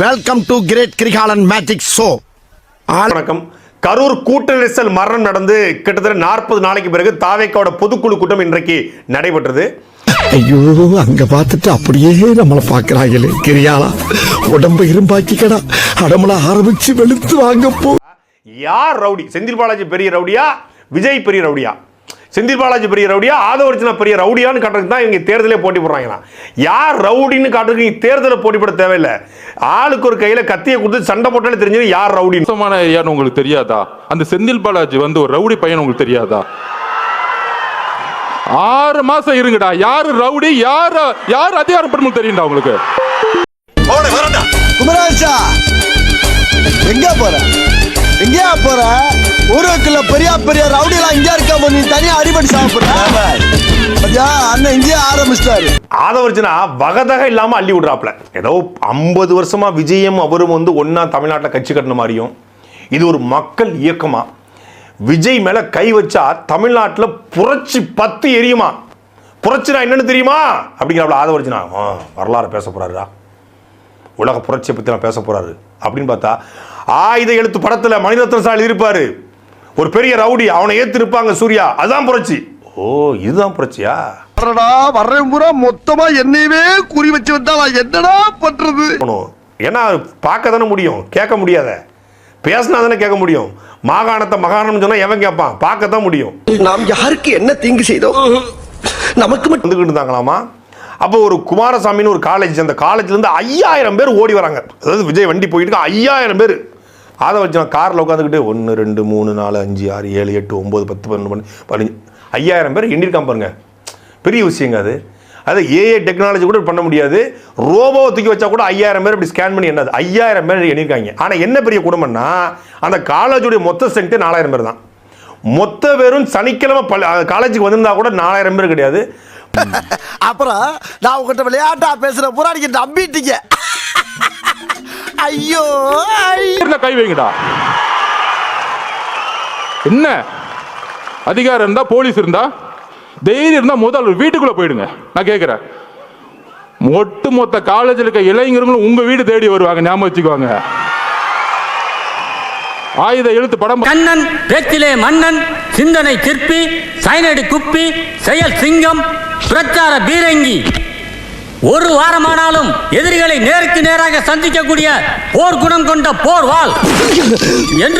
Welcome to great Kirikalan magic show வணக்கம். கரூர் கூட்ட நெரிசல் மரணம் நடந்து கிட்டத்தட்ட நாற்பது நாளைக்கு பிறகு தாவேக்காவோட பொதுக்குழு கூட்டம் இன்றைக்கு நடைபெற்றது. ஐயோ அங்க பார்த்துட்டு அப்படியே நம்மளை பாக்குறாங்களே கிரியாளா உடம்ப இரும்பாக்கிக்கடா. அடமள ஆரம்பிச்சு வெளுத்து வாங்க போ. யார் ரவுடி? செந்தில் பாலாஜி பெரிய ரவுடியா? விஜய் பெரிய ரவுடியா? செந்தில் பாலாஜி பெரிய ரவுடியா ஆதவர்ஜனா பெரிய ரவுடியான்னு காட்டுறதுக்கு தான் இவங்க தேர்தலே போட்டி போடுறாங்களா யார் ரவுடின்னு காட்டுறதுக்கு நீங்க தேர்தலை போட்டி போட தேவையில்லை. ஆளுக்கு ஒரு கையில கத்தியை கொடுத்து சண்டை போட்டாலே தெரிஞ்சது யார் ரவுடின்னு. மோசமான ஏரியான்னு உங்களுக்கு தெரியாதா? அந்த செந்தில் பாலாஜி வந்து ஒரு ரவுடி பையன் உங்களுக்கு தெரியாதா? ஆறு மாசம் இருங்கடா. யாரு ரவுடி? யாரு யார் அதிகாரம் பெருமை தெரியும்டா உங்களுக்கு? குமராஜா எங்க போற? எங்கயா போற? ஊருக்குள்ள பெரிய பெரிய ரவுடிலாம் இங்கே இருக்க நீ தனியா அடிபடி சாப்பிடுற? அண்ணன் இங்கே ஆரம்பிச்சிட்டாரு. ஆதவர்ஜனா வகதக இல்லாம அள்ளி விடுறாப்ல ஏதோ ஐம்பது வருஷமா விஜயம் அவரும் வந்து ஒன்னா தமிழ்நாட்டில் கட்சி கட்டின மாதிரியும். இது ஒரு மக்கள் இயக்கமா? விஜய் மேல கை வச்சா தமிழ்நாட்டில் புரட்சி பத்து எரியுமா? புரட்சினா என்னன்னு தெரியுமா? அப்படிங்கிறாப்ல ஆதவர்ஜனா. ஆ, வரலாறு பேச போறாருடா. உலக புரட்சியை பற்றி நான் பேச போறாரு. அப்படின்னு பார்த்தா ஆயுத எழுத்து படத்துல மணிரத்ன சால் இருப்பாரு. ஒரு பெரிய ரவுடி அவனை ஏத்து இருப்பாங்க சூர்யா. அதுதான் புரட்சி. ஓ இதுதான் புரட்சியா? வர்றடா வர்றேன் பூரா மொத்தமா என்னையவே குறி வச்சு வந்தா நான் என்னடா பண்றது? ஏன்னா பார்க்க தானே முடியும். கேட்க முடியாத. பேசினா தானே கேட்க முடியும். மாகாணத்தை மகாணம்னு சொன்னா எவன் கேட்பான்? பார்க்க தான் முடியும். நாம் யாருக்கு என்ன தீங்கு செய்தோம் நமக்கு மட்டும் வந்துக்கிட்டு இருந்தாங்களாமா? அப்போ ஒரு குமாரசாமின்னு ஒரு காலேஜ் அந்த காலேஜ்ல இருந்து ஐயாயிரம் பேர் ஓடி வராங்க. அதாவது விஜய் வண்டி போயிட்டு ஐயாயிரம் பேர். அதை வச்சு நான் காரில் உட்காந்துக்கிட்டு ஒன்று ரெண்டு மூணு நாலு அஞ்சு ஆறு ஏழு எட்டு ஒம்பது பத்து பன்னெண்டு பன்னெண்டு பதினஞ்சு ஐயாயிரம் பேர் எண்ணிருக்கான் பாருங்க. பெரிய விஷயங்க அது. அது ஏஏ டெக்னாலஜி கூட பண்ண முடியாது. ரோபோவை தூக்கி வச்சா கூட ஐயாயிரம் பேர் இப்படி ஸ்கேன் பண்ணி என்னது? ஐயாயிரம் பேர் எண்ணிருக்காங்க. ஆனால் என்ன பெரிய குடும்பம்னா அந்த காலேஜுடைய மொத்த ஸ்ட்ரென்த்து நாலாயிரம் பேர் தான். மொத்த பேரும் சனிக்கிழமை பள்ளி காலேஜுக்கு வந்திருந்தா கூட நாலாயிரம் பேர் கிடையாது. அப்புறம் நான் உங்ககிட்ட விளையாட்டா பேசுகிற புறாடிக்கிட்ட நம்பிட்டீங்க. ஐயோ ஐயோ. கை வைங்கடா. என்ன? அதிகாரம் இருந்தா போலீஸ் இருந்தா? தைரியம் இருந்தா முதல் வீட்டுக்குள்ள போயிடுங்க. நான் கேட்கிறேன் ஒட்டு மொத்த காலேஜில் இருக்க இளைஞர்களும் உங்க வீடு தேடி வருவாங்க ஞாபகம் வச்சுக்கோங்க ஆயுத எழுத்து படம் கண்ணன் பேச்சிலே மன்னன் சிந்தனை சிற்பி சைனடி குப்பி செயல் சிங்கம் பிரச்சார பீரங்கி. ஒரு வாரமானாலும் எதிரிகளை நேருக்கு நேராக சந்திக்கக்கூடிய போர் குணம் கொண்ட போர் வாள் என்று